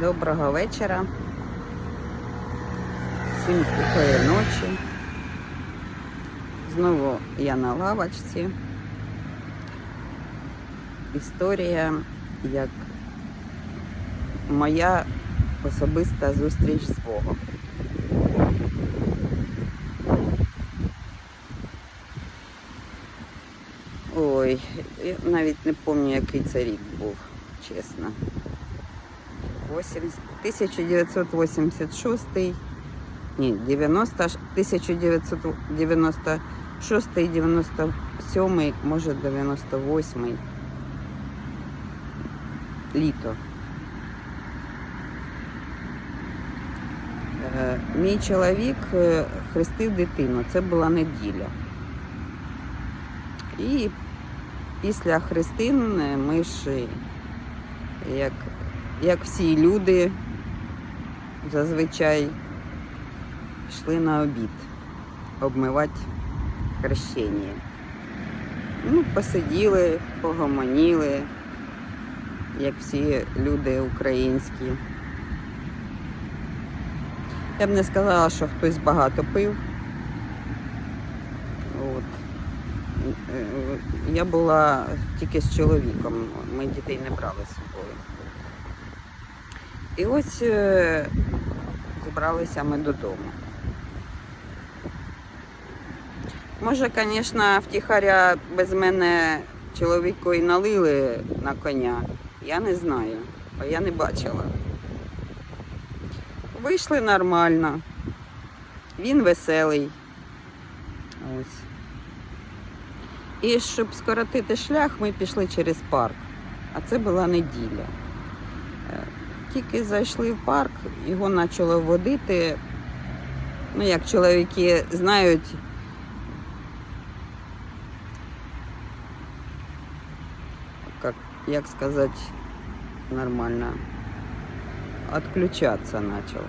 Доброго вечора. Всім тихої ночі. Знову я на лавочці. Історія як моя особиста зустріч з Богом. Ой, я навіть не пам'ятаю, який це рік був, чесно. 80 1986, ні, 90, 1996, 97, може 98 літо. Мій чоловік е, хрестив дитину, це була неділя. І після хрестин е, ми ж, е, як, як всі люди, зазвичай йшли на обід обмивати хрещення. Ну, посиділи, погомоніли, як всі люди українські. Я б не сказала, що хтось багато пив. От. Е, Я була тільки з чоловіком, ми дітей не брали з собою. І ось е, зібралися ми додому. Може, звісно, втіхаря без мене чоловіку і налили на коня. Я не знаю, бо я не бачила. Вийшли нормально. Він веселий. Ось. І щоб скоротити шлях, ми пішли через парк. А це була неділя. Тільки зайшли в парк, його почало водити. Ну, як чоловіки знають, як, як сказати нормально, відключатися почав.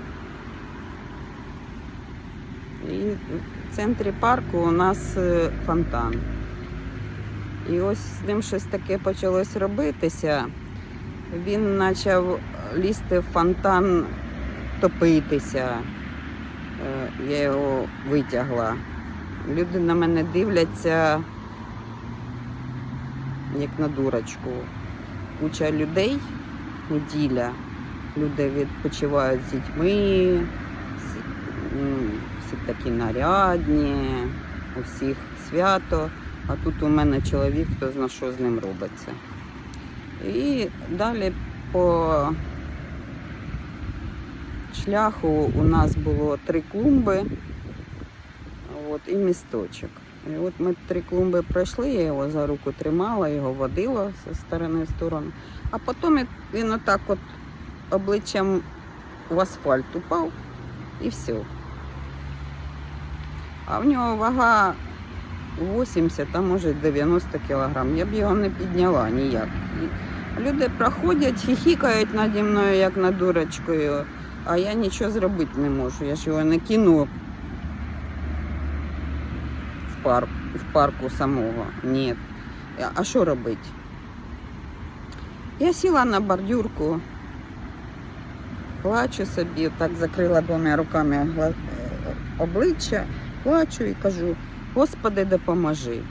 І в центрі парку у нас е, фонтан. І ось з ним щось таке почалось робитися. Він почав лізти в фонтан, топитися. Е, Я його витягла. Люди на мене дивляться, як на дурочку. Куча людей, неділя. Люди відпочивають з дітьми, всі, такі нарядні, у всіх свято. А тут у мене чоловік, хто зна що з ним робиться. І далі по шляху у нас було три клумби от, і місточок. І от ми три клумби пройшли, я його за руку тримала, його водила зі сторони в сторону. А потім він отак от обличчям в асфальт упав і все. А в нього вага 80, а може 90 кілограм. Я б його не підняла ніяк. Люди проходять, хихікають наді мною, як над дурочкою, а я нічого зробити не можу. Я ж його не кину в, парк, в парку самого. Ні. А що робити? Я сіла на бордюрку, плачу собі, так закрила двома руками е, обличчя, плачу і кажу, Господи, допоможи.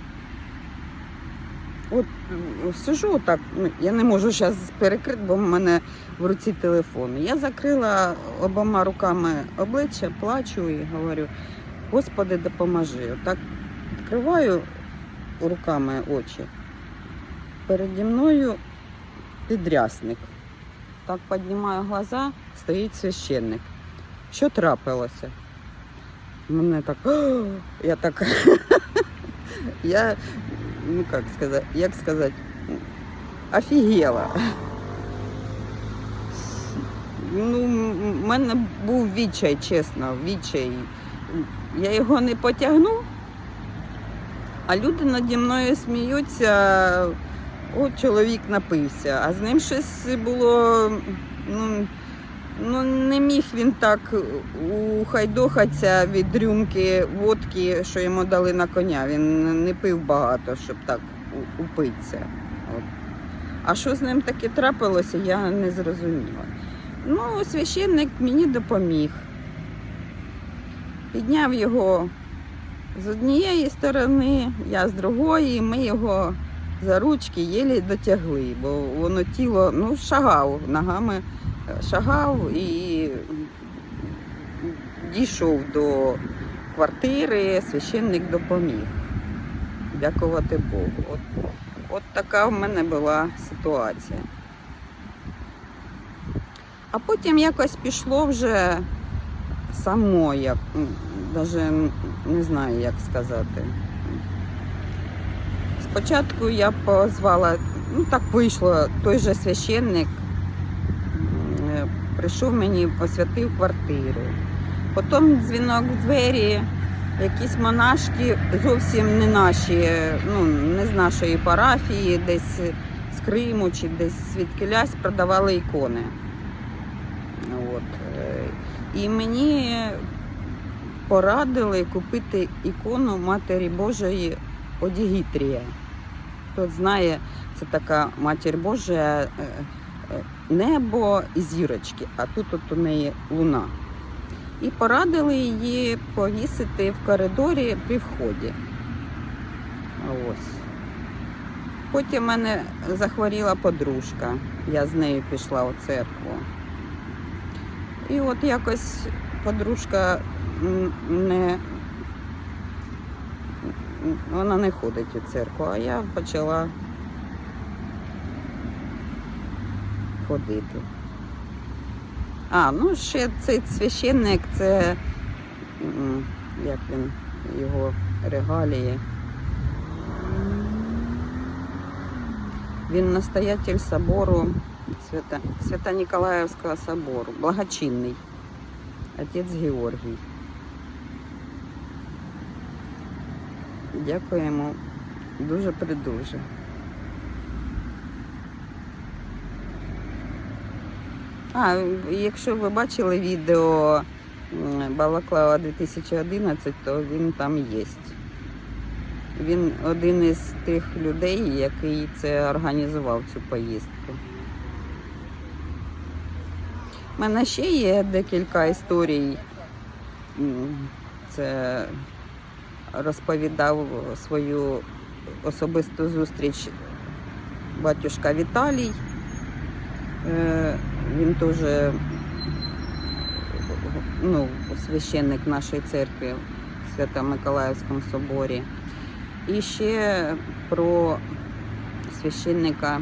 От сижу так, ну, я не можу зараз перекрити, бо в мене в руці телефон. Я закрила обома руками обличчя, плачу і говорю, Господи, допоможи. Отак відкриваю руками очі. Переді мною підрясник. Так піднімаю глаза, стоїть священник. Що трапилося? Мене так. Я так. Я, ну як сказати, як сказати, офігела. Ну, в мене був відчай, чесно, відчай. Я його не потягну, а люди наді мною сміються, от чоловік напився, а з ним щось було. Ну, ну не міг він так ухайдохатися від рюмки водки, що йому дали на коня. Він не пив багато, щоб так упитися. От. А що з ним таке трапилося, я не зрозуміла. Ну, священник мені допоміг. Підняв його з однієї сторони, я з другої, ми його за ручки єлі дотягли, бо воно тіло ну, шагав ногами, шагав і дійшов до квартири, священник допоміг. Дякувати Богу. От, от така в мене була ситуація. А потім якось пішло вже само, як навіть не знаю, як сказати. Спочатку я позвала, ну так вийшло, той же священник прийшов мені, освятив квартиру. Потім дзвінок в двері, якісь монашки зовсім не наші, ну не з нашої парафії, десь з Криму чи десь звідкилясь продавали ікони. От. е, І мені порадили купити ікону Матері Божої Одігітрія. Хто знає, це така Матір Божа, е, небо і зірочки, а тут от у неї луна. І порадили її повісити в коридорі при вході. Ось. Потім в мене захворіла подружка, я з нею пішла у церкву. І от якось подружка не вона не ходить у церкву, а я почала ходити. А, ну ще цей священник, це як він його регалії. Він настоятель собору Свята, Свята Ніколаївського собору, благочинний, отець Георгій. Дякуємо дуже А, якщо ви бачили відео Балаклава 2011, то він там є. Він один із тих людей, який це організував цю поїздку. У мене ще є декілька історій. Це розповідав свою особисту зустріч батюшка Віталій. Е, Він теж ну, священник нашої церкви в Свято-Миколаївському соборі. І ще про священника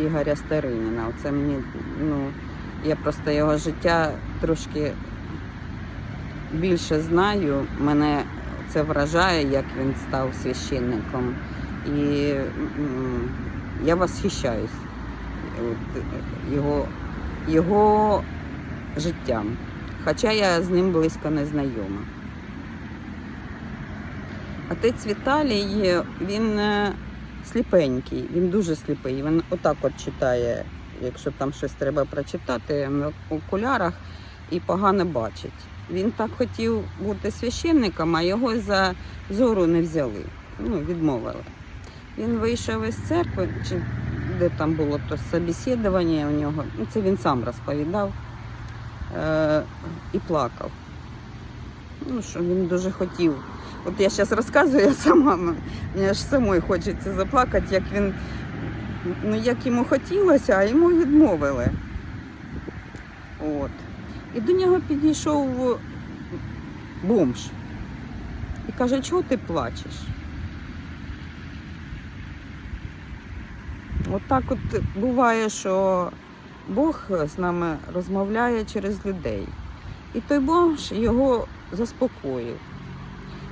Ігоря Стариніна. Оце мені, ну, я просто його життя трошки більше знаю. Мене це вражає, як він став священником. І я восхищаюсь його, його життям. Хоча я з ним близько не знайома. Отець Віталій, він е, сліпенький, він дуже сліпий. Він отак от читає, якщо там щось треба прочитати в окулярах і погано бачить. Він так хотів бути священником, а його за зору не взяли. Ну, відмовили. Він вийшов із церкви, чи де там було то собеседування у нього. Ну, це він сам розповідав е- і плакав. Ну, що він дуже хотів. От я зараз розказую, я сама мені аж самої хочеться заплакати, як він, ну як йому хотілося, а йому відмовили. От. І до нього підійшов бомж і каже, чого ти плачеш? От так от буває, що Бог з нами розмовляє через людей. І той бомж його заспокоїв.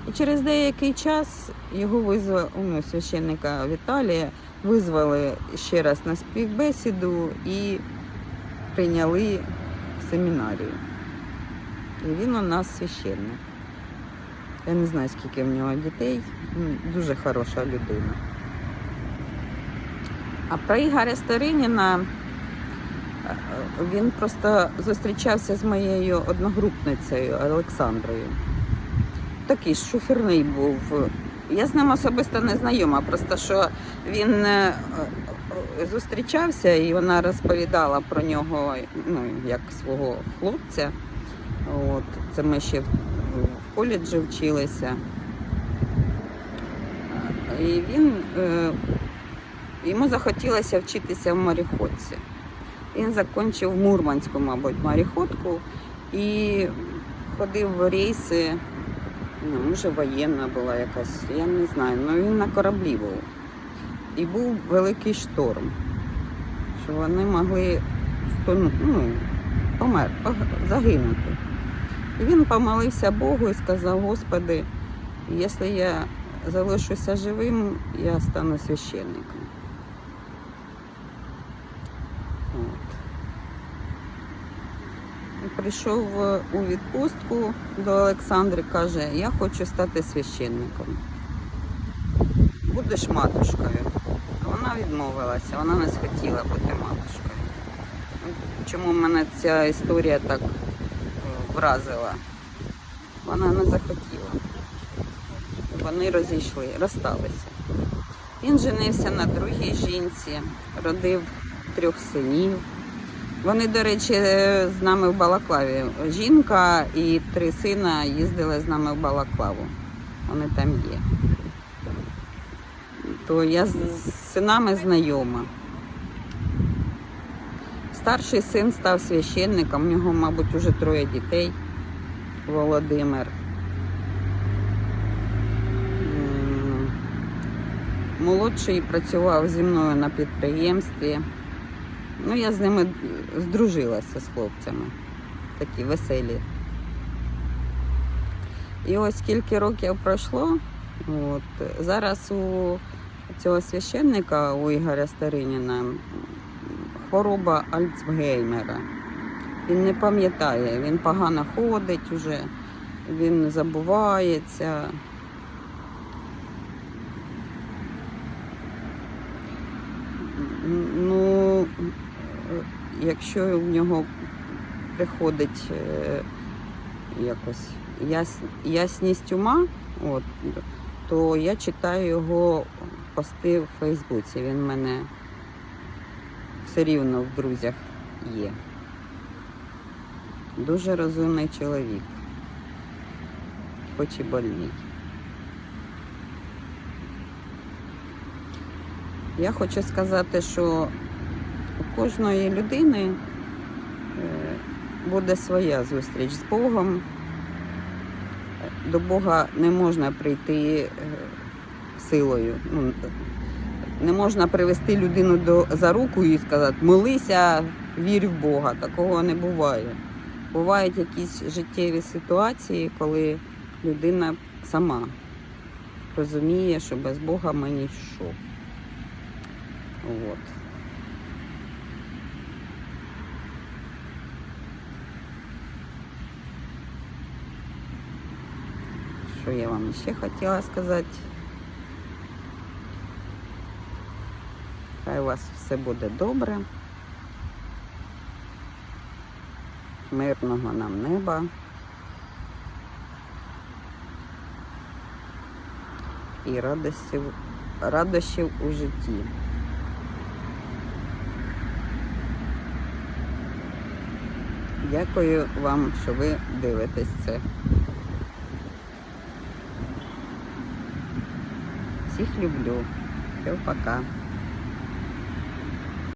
І через деякий час його визвали, ну, священника Віталія визвали ще раз на співбесіду і прийняли в семінарію. І він у нас священник. Я не знаю, скільки в нього дітей. Дуже хороша людина. А про Ігоря Стариніна е, він просто зустрічався з моєю одногрупницею Олександрою. Такий шоферний був. Я з ним особисто не знайома, просто що він е, е, зустрічався, і вона розповідала про нього ну, як свого хлопця. От, це ми ще в, коледжі вчилися. І він, йому захотілося вчитися в моріходці. Він закінчив Мурманську, мабуть, моріходку і ходив в рейси, ну, може воєнна була якась, я не знаю, але він на кораблі був. І був великий шторм, що вони могли ну, помер, загинути. І він помолився Богу і сказав, Господи, якщо я залишуся живим, я стану священником. От. І Прийшов е, у відпустку до Олександри, каже, я хочу стати священником. Будеш матушкою. Вона відмовилася, вона не схотіла бути матушкою. Чому мене ця історія так е, вразила? Вона не захотіла. Вони розійшли, розсталися. Він женився на другій жінці, родив трьох синів. Вони, до речі, з нами в Балаклаві. Жінка і три сина їздили з нами в Балаклаву. Вони там є. То я з синами знайома. Старший син став священником, у нього, мабуть, уже троє дітей. Володимир. Молодший працював зі мною на підприємстві. Ну, я з ними здружилася з хлопцями. Такі веселі. І ось скільки років пройшло. От, зараз у цього священника, у Ігоря Стариніна, хвороба Альцгеймера. Він не пам'ятає, він погано ходить уже, він забувається. М, Ну, е, якщо в нього приходить е, якось яс, ясність ума, от, то я читаю його пости в Фейсбуці. Він в мене все рівно в друзях є. Дуже розумний чоловік, хоч і больний. Я хочу сказати, що кожної людини е, буде своя зустріч з Богом. До Бога не можна прийти е, силою. Ну, не можна привести людину до, за руку і сказати молися, вір в Бога. Такого не буває. Бувають якісь життєві ситуації, коли людина сама розуміє, що без Бога ми ніщо. От. Що я вам ще хотіла сказати? Хай у вас все буде добре. Мирного нам неба. І радостів, радощів у житті. Дякую вам, що ви дивитесь це. Всіх люблю. Все, пока.